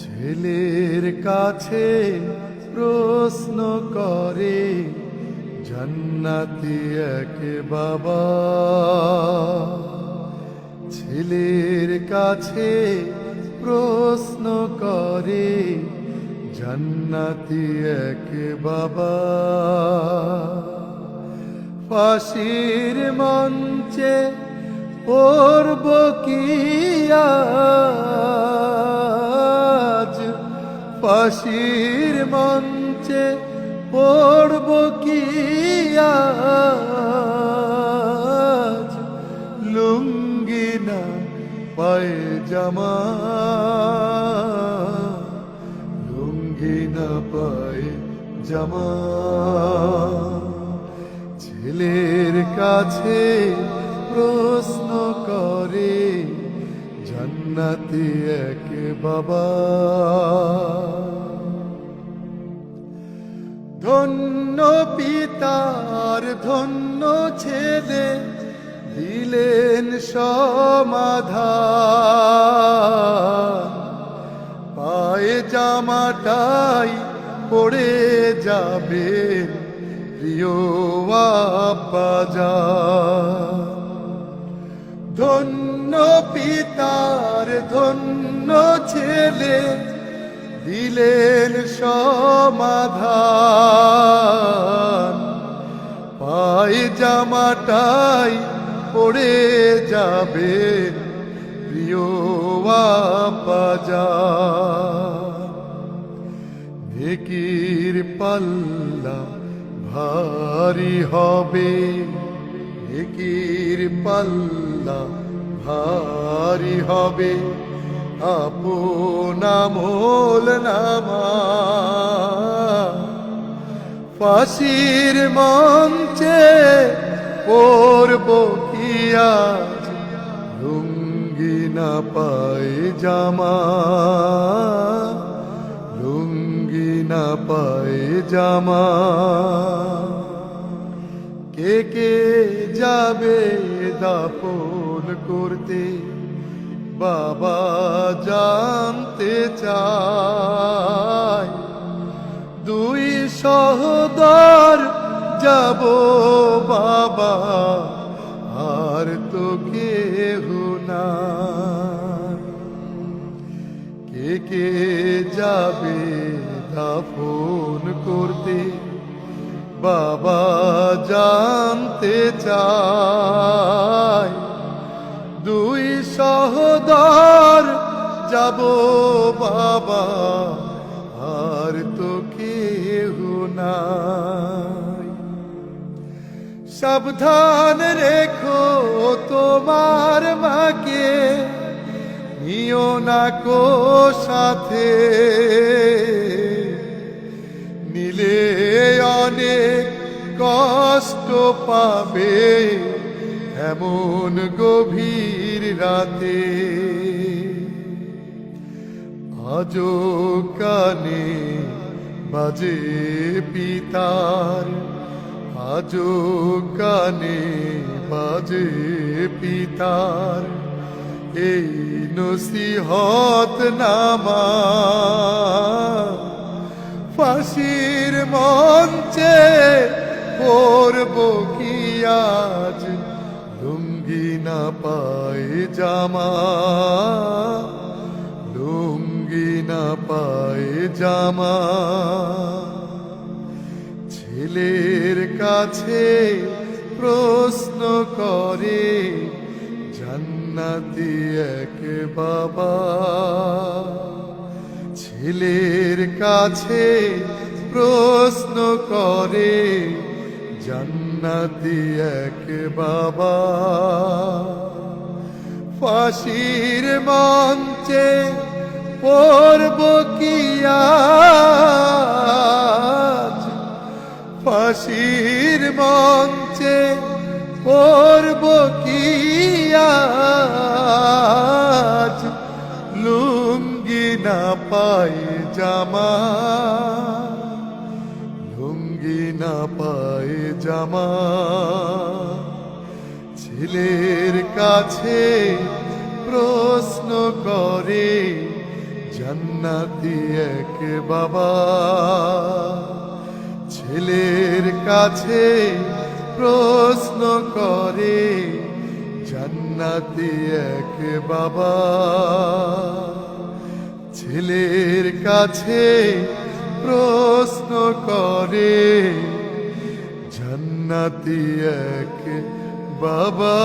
ছেলের কাছে প্রশ্ন করে জান্নাতি এক বাবা ছেলের কাছে প্রশ্ন করে জান্নাতি এক বাবা। ফাঁসির মঞ্চে পড়ব কি ফাঁসির মঞ্চে পড়ব কি লুঙ্গি না পায়ে জামা না পায়ে জামা। ছেলের কাছে প্রশ্ন করে, জান্নাতি এক বাবা। ধন্য পিতার ধন্য ছেলে দিলেন সমাধান পায়ে জামাটাই পড়ে যাবে প্রিয় আব্বাজা ধন্য পিতার, ধন্য ছেলে দিলেন সমাধান। পায়ে জামাটাই পড়ে যাবে প্রিয় আব্বাজা নেকির পাল্লা ভারী হবে। নেকির পাল্লা ভারী হবে। আপন আমল নামা। ফাঁসির মঞ্চে পড়ব আজ? লুঙ্গি না পায় জামা পায় জামা। কে কে যাবে দাপন করতে? বাবা জানতে চায়। দুই সহদর যাব বাবা, আর তো কেহ না কে কে যাবে দাফন করতে, বাবা জানতে চায়। দুই সহদর, যাব বাবা, আর তো কেহ নাই। সাবধান রেখো তোমার মাকে, নিও না কো সাথে। নিলে অনেক কষ্ট পাবে এমন গভীর রাতে। আজো কানে বাজে পিতার আজো কানে বাজে পিতার এই নসিহত নামা। ফাঁসির মঞ্চে পড়ব কি আজ? লুঙ্গি না পায় জামা, লুঙ্গি না পায় জামা। ছেলের কাছে প্রশ্ন করে, জান্নাতি এক বাবা। ছেলের কাছে প্রশ্ন করে জান্নাতি এক বাবা। ফাঁসির মঞ্চে পড়ব কি ফাঁসির মঞ্চে পড়ব না পাই জামা, লুঙ্গি না পায়ে জামা। ছেলের কাছে প্রশ্ন করে, জান্নাতি এক বাবা। ছেলের কাছে প্রশ্ন করে, জান্নাতি এক বাবা। ছেলের কাছে প্রশ্ন করে জান্নাতি এক বাবা।